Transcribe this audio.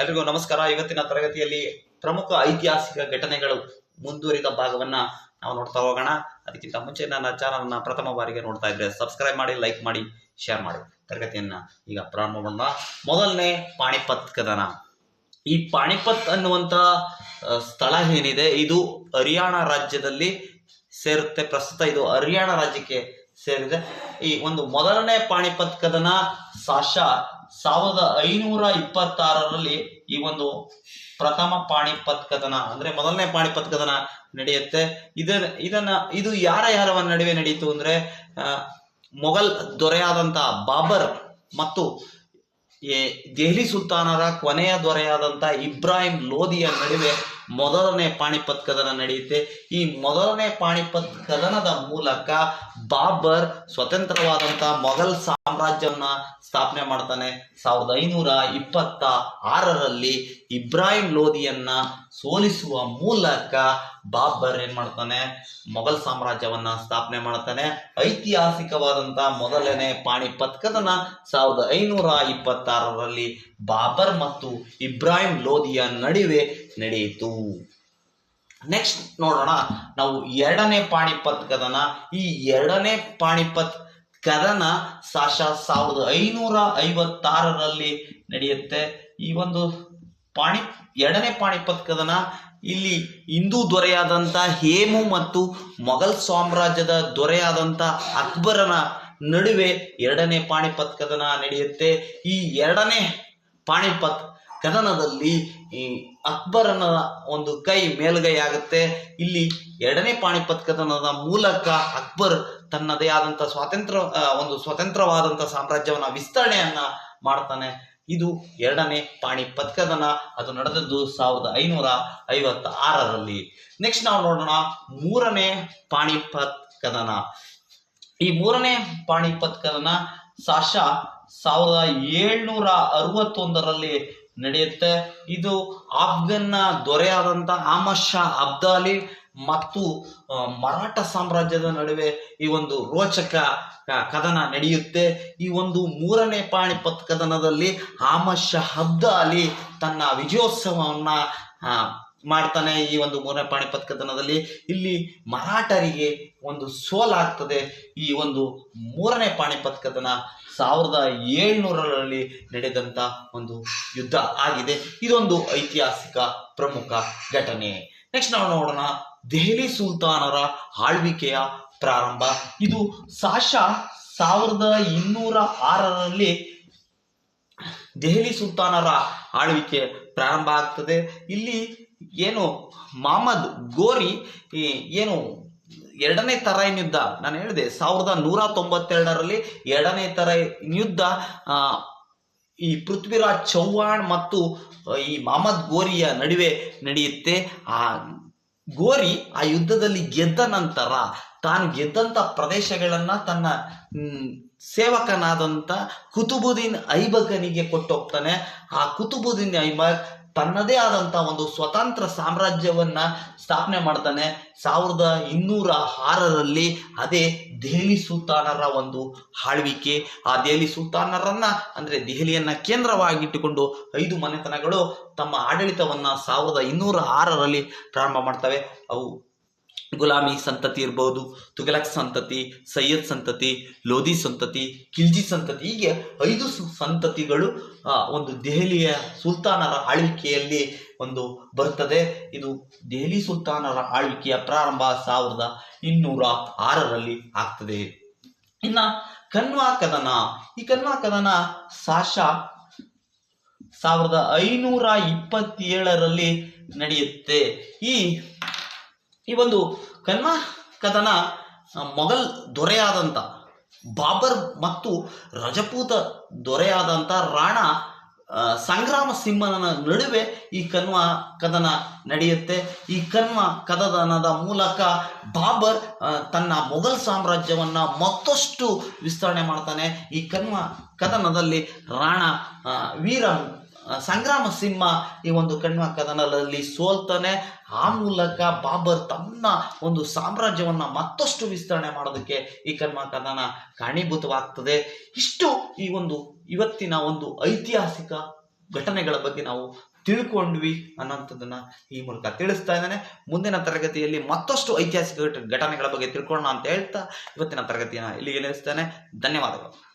ಎಲ್ರಿಗೂ ನಮಸ್ಕಾರ. ಇವತ್ತಿನ ತರಗತಿಯಲ್ಲಿ ಪ್ರಮುಖ ಐತಿಹಾಸಿಕ ಘಟನೆಗಳು ಮುಂದುವರಿದ ಭಾಗವನ್ನ ನಾವು ನೋಡ್ತಾ ಹೋಗೋಣ. ಅದಕ್ಕಿಂತ ಮುಂಚೆ ನನ್ನ ಚಾನಲ್ನ ಪ್ರಥಮ ಬಾರಿಗೆ ನೋಡ್ತಾ ಇದ್ರೆ ಸಬ್ಸ್ಕ್ರೈಬ್ ಮಾಡಿ ಲೈಕ್ ಮಾಡಿ ಶೇರ್ ಮಾಡಿ. ತರಗತಿಯನ್ನ ಈಗ ಪ್ರಾರಂಭ ಮಾಡೋಣ. ಮೊದಲನೇ ಪಾಣಿಪತ್ ಕದನ. ಈ ಪಾಣಿಪತ್ ಅನ್ನುವಂತ ಸ್ಥಳ ಏನಿದೆ? ಇದು ಹರಿಯಾಣ ರಾಜ್ಯದಲ್ಲಿ ಸೇರುತ್ತೆ. ಪ್ರಸ್ತುತ ಇದು ಹರಿಯಾಣ ರಾಜ್ಯಕ್ಕೆ ಸೇರಿದೆ. ಈ ಒಂದು ಮೊದಲನೇ ಪಾಣಿಪತ್ ಕದನ ಸಾಶ ಸಾವಿರದ ಐನೂರ ಇಪ್ಪತ್ತಾರರಲ್ಲಿ ಈ ಒಂದು ಪ್ರಥಮ ಪಾಣಿಪತ್ ಕದನ ಅಂದ್ರೆ ಮೊದಲನೇ ಪಾಣಿಪತ್ ಕದನ ನಡೆಯುತ್ತೆ. ಇದನ್ನ ಇದನ್ನ, ಇದು ಯಾರ ಯಾರ ನಡುವೆ ನಡೆಯಿತು ಅಂದ್ರೆ ಮೊಘಲ್ ದೊರೆಯಾದಂತಹ ಬಾಬರ್ ಮತ್ತು ದೆಹಲಿ ಸುಲ್ತಾನರ ಕೊನೆಯ ದೊರೆಯಾದಂಥ ಇಬ್ರಾಹಿಂ ಲೋಧಿಯ ನಡುವೆ ಮೊದಲನೇ ಪಾಣಿಪತ್ ಕದನ ನಡೆಯುತ್ತೆ. ಈ ಮೊದಲನೇ ಪಾಣಿಪತ್ ಕದನದ ಮೂಲಕ ಬಾಬರ್ ಸ್ವತಂತ್ರವಾದಂಥ ಮೊಘಲ್ ಸಾಮ್ರಾಜ್ಯವನ್ನ ಸ್ಥಾಪನೆ ಮಾಡ್ತಾನೆ. ಸಾವಿರದ ಐನೂರ ಇಪ್ಪತ್ತ ಆರರಲ್ಲಿ ಇಬ್ರಾಹಿಂ ಲೋಧಿಯನ್ನ ಸೋಲಿಸುವ ಮೂಲಕ ಬಾಬರ್ ಏನ್ ಮಾಡ್ತಾನೆ? ಮೊಘಲ್ ಸಾಮ್ರಾಜ್ಯವನ್ನ ಸ್ಥಾಪನೆ ಮಾಡ್ತಾನೆ. ಐತಿಹಾಸಿಕವಾದಂತ ಮೊದಲನೇ ಪಾಣಿಪತ್ ಕದನ ಸಾವಿರದ ಐನೂರ ಇಪ್ಪತ್ತಾರರಲ್ಲಿ ಬಾಬರ್ ಮತ್ತು ಇಬ್ರಾಹಿಂ ಲೋಧಿಯ ನಡುವೆ ನಡೆಯಿತು. ನೆಕ್ಸ್ಟ್ ನೋಡೋಣ. ನಾವು ಎರಡನೇ ಪಾಣಿಪತ್ ಕದನ ಈ ಎರಡನೇ ಪಾಣಿಪತ್ ಕದನ ಸಾಶ ಸಾವಿರದ ಐನೂರ ಐವತ್ತಾರರಲ್ಲಿ ನಡೆಯುತ್ತೆ. ಈ ಒಂದು ಪಾಣಿ, ಎರಡನೇ ಪಾಣಿಪತ್ ಕದನ ಇಲ್ಲಿ ಹಿಂದೂ ದೊರೆಯಾದಂಥ ಹೇಮು ಮತ್ತು ಮೊಘಲ್ ಸಾಮ್ರಾಜ್ಯದ ದೊರೆಯಾದಂಥ ಅಕ್ಬರನ ನಡುವೆ ಎರಡನೇ ಪಾಣಿಪತ್ ಕದನ ನಡೆಯುತ್ತೆ. ಈ ಎರಡನೇ ಪಾಣಿಪತ್ ಕದನದಲ್ಲಿ ಈ ಅಕ್ಬರನ ಒಂದು ಕೈ ಮೇಲ್ಗೈ ಆಗುತ್ತೆ. ಇಲ್ಲಿ ಎರಡನೇ ಪಾಣಿಪತ್ ಕದನದ ಮೂಲಕ ಅಕ್ಬರ್ ತನ್ನದೇ ಆದಂತ ಸ್ವಾತಂತ್ರ್ಯ ಒಂದು ಸ್ವತಂತ್ರವಾದಂತ ಸಾಮ್ರಾಜ್ಯವನ್ನ ವಿಸ್ತರಣೆಯನ್ನ ಮಾಡ್ತಾನೆ. ಇದು ಎರಡನೇ ಪಾಣಿಪತ್ ಕದನ ಅದು ನಡೆದದ್ದು ಸಾವಿರದ ಐನೂರ ಐವತ್ತ ಆರರಲ್ಲಿ ನೆಕ್ಸ್ಟ್ ನಾವು ನೋಡೋಣ ಮೂರನೇ ಪಾಣಿಪತ್ ಕದನ ಈ ಮೂರನೇ ಪಾಣಿಪತ್ ಕದನ ಸಾಶ ಸಾವಿರದ ಏಳ್ನೂರ ಅರವತ್ತೊಂದರಲ್ಲಿ ನಡೆಯುತ್ತೆ. ಇದು ಆಫ್ಘನ್ನ ದೊರೆಯಾದಂಥ ಆಮದ್ ಶಾ ಅಬ್ದಾಲಿ ಮತ್ತು ಮರಾಠ ಸಾಮ್ರಾಜ್ಯದ ನಡುವೆ ಈ ಒಂದು ರೋಚಕ ಕದನ ನಡೆಯುತ್ತೆ. ಈ ಒಂದು ಮೂರನೇ ಪಾಣಿಪತ್ ಕದನದಲ್ಲಿ ಆಮದ್ ಶಾ ಅಲಿ ತನ್ನ ವಿಜಯೋತ್ಸವವನ್ನು ಮಾಡ್ತಾನೆ ಈ ಒಂದು ಮೂರನೇ ಪಾಣಿಪತ್ ಕದನದಲ್ಲಿ. ಇಲ್ಲಿ ಮರಾಠರಿಗೆ ಒಂದು ಸೋಲಾಗ್ತದೆ. ಈ ಒಂದು ಮೂರನೇ ಪಾಣಿಪತ್ ಕದನ ಸಾವಿರದ ಏಳ್ನೂರರಲ್ಲಿ ನಡೆದಂತ ಒಂದು ಯುದ್ಧ ಆಗಿದೆ. ಇದೊಂದು ಐತಿಹಾಸಿಕ ಪ್ರಮುಖ ಘಟನೆ. ನೆಕ್ಸ್ಟ್ ನಾವು ನೋಡೋಣ ದೆಹಲಿ ಸುಲ್ತಾನರ ಆಳ್ವಿಕೆಯ ಪ್ರಾರಂಭ. ಇದು ಸಾಶ ಸಾವಿರದ ಇನ್ನೂರ ಆರರಲ್ಲಿ ದೆಹಲಿ ಸುಲ್ತಾನರ ಆಳ್ವಿಕೆ ಪ್ರಾರಂಭ ಆಗ್ತದೆ. ಇಲ್ಲಿ ಏನು ಮಹಮ್ಮದ್ ಗೋರಿ ಏನು ಎರಡನೇ ತರೈನ್ ಯುದ್ಧ ನಾನು ಹೇಳಿದೆ, ಸಾವಿರದ ನೂರ ತೊಂಬತ್ತೆರಡರಲ್ಲಿ ಎರಡನೇ ತರ ಯುದ್ಧ ಈ ಪೃಥ್ವಿರಾಜ್ ಚೌಹಾಣ್ ಮತ್ತು ಈ ಮಹಮ್ಮದ್ ಗೋರಿಯ ನಡುವೆ ನಡೆಯುತ್ತೆ. ಆ ಗೋರಿ ಆ ಯುದ್ಧದಲ್ಲಿ ಗೆದ್ದ ನಂತರ ತಾನು ಗೆದ್ದಂತ ಪ್ರದೇಶಗಳನ್ನ ತನ್ನ, ಹ್ಮ್ ಸೇವಕನಾದಂಥ ಕುತುಬುದ್ದೀನ್ ಐಬಕನಿಗೆ ಕೊಟ್ಟೋಗ್ತಾನೆ. ಆ ಕುತುಬುದ್ದೀನ್ ಐಬಕ್ ತನ್ನದೇ ಆದಂತ ಒಂದು ಸ್ವತಂತ್ರ ಸಾಮ್ರಾಜ್ಯವನ್ನ ಸ್ಥಾಪನೆ ಮಾಡ್ತಾನೆ. ಸಾವಿರದ ಇನ್ನೂರ ಆರರಲ್ಲಿ ಅದೇ ದೆಹಲಿ ಸುಲ್ತಾನರ ಒಂದು ಆಳ್ವಿಕೆ. ಆ ದೆಹಲಿ ಸುಲ್ತಾನರನ್ನ ಅಂದ್ರೆ ದೆಹಲಿಯನ್ನ ಕೇಂದ್ರವಾಗಿಟ್ಟುಕೊಂಡು ಐದು ಮನೆತನಗಳು ತಮ್ಮ ಆಡಳಿತವನ್ನ ಸಾವಿರದ ಇನ್ನೂರ ಆರರಲ್ಲಿ ಪ್ರಾರಂಭ ಮಾಡ್ತವೆ. ಅವು ಗುಲಾಮಿ ಸಂತತಿ ಇರ್ಬೋದು, ತುಘಲಕ್ ಸಂತತಿ, ಸೈಯದ್ ಸಂತತಿ, ಲೋಧಿ ಸಂತತಿ, ಖಿಲ್ಜಿ ಸಂತತಿ, ಹೀಗೆ ಐದು ಸಂತತಿಗಳು ಒಂದು ದೆಹಲಿಯ ಸುಲ್ತಾನರ ಆಳ್ವಿಕೆಯಲ್ಲಿ ಒಂದು ಬರ್ತದೆ. ಇದು ದೆಹಲಿ ಸುಲ್ತಾನರ ಆಳ್ವಿಕೆಯ ಪ್ರಾರಂಭ ಸಾವಿರದ ಇನ್ನೂರ ಆರರಲ್ಲಿ ಆಗ್ತದೆ. ಇನ್ನ ಕನ್ವಾ ಕದನ, ಈ ಕನ್ವಾ ಕದನ ಸಾಶ ಸಾವಿರದ ಐನೂರ ಇಪ್ಪತ್ತೇಳರಲ್ಲಿ ನಡೆಯುತ್ತೆ. ಈ ಈ ಒಂದು ಕನ್ವಾ ಕದನ ಆ, ಮೊಘಲ್ ದೊರೆಯಾದಂಥ ಬಾಬರ್ ಮತ್ತು ರಜಪೂತ ದೊರೆಯಾದಂಥ ರಾಣ ಸಂಗ್ರಾಮ ಸಿಂಹನ ನಡುವೆ ಈ ಕನ್ವ ಕದನ ನಡೆಯುತ್ತೆ. ಈ ಕನ್ವ ಕದನದ ಮೂಲಕ ಬಾಬರ್ ತನ್ನ ಮೊಘಲ್ ಸಾಮ್ರಾಜ್ಯವನ್ನ ಮತ್ತಷ್ಟು ವಿಸ್ತರಣೆ ಮಾಡ್ತಾನೆ. ಈ ಕನ್ವ ಕದನದಲ್ಲಿ ರಾಣ ವೀರ ಸಂಗ್ರಾಮ ಸಿಂಹ ಈ ಒಂದು ಕಣ್ವ ಕದನದಲ್ಲಿ ಸೋಲ್ತಾನೆ. ಆ ಮೂಲಕ ಬಾಬರ್ ತನ್ನ ಒಂದು ಸಾಮ್ರಾಜ್ಯವನ್ನ ಮತ್ತಷ್ಟು ವಿಸ್ತರಣೆ ಮಾಡೋದಕ್ಕೆ ಈ ಕಣ್ವ ಕದನ ಕಾರಣೀಭೂತವಾಗ್ತದೆ ಇಷ್ಟು ಈ ಒಂದು ಇವತ್ತಿನ ಒಂದು ಐತಿಹಾಸಿಕ ಘಟನೆಗಳ ಬಗ್ಗೆ ನಾವು ತಿಳ್ಕೊಂಡ್ವಿ ಅನ್ನೋಂಥದ್ದನ್ನ ಈ ಮೂಲಕ ತಿಳಿಸ್ತಾ ಇದ್ದಾನೆ. ಮುಂದಿನ ತರಗತಿಯಲ್ಲಿ ಮತ್ತಷ್ಟು ಐತಿಹಾಸಿಕ ಘಟನೆಗಳ ಬಗ್ಗೆ ತಿಳ್ಕೊಳ್ಳೋಣ ಅಂತ ಹೇಳ್ತಾ ಇವತ್ತಿನ ತರಗತಿಯನ್ನು ಇಲ್ಲಿಗೆ ನಿಲ್ಲಿಸ್ತೇನೆ ಧನ್ಯವಾದಗಳು.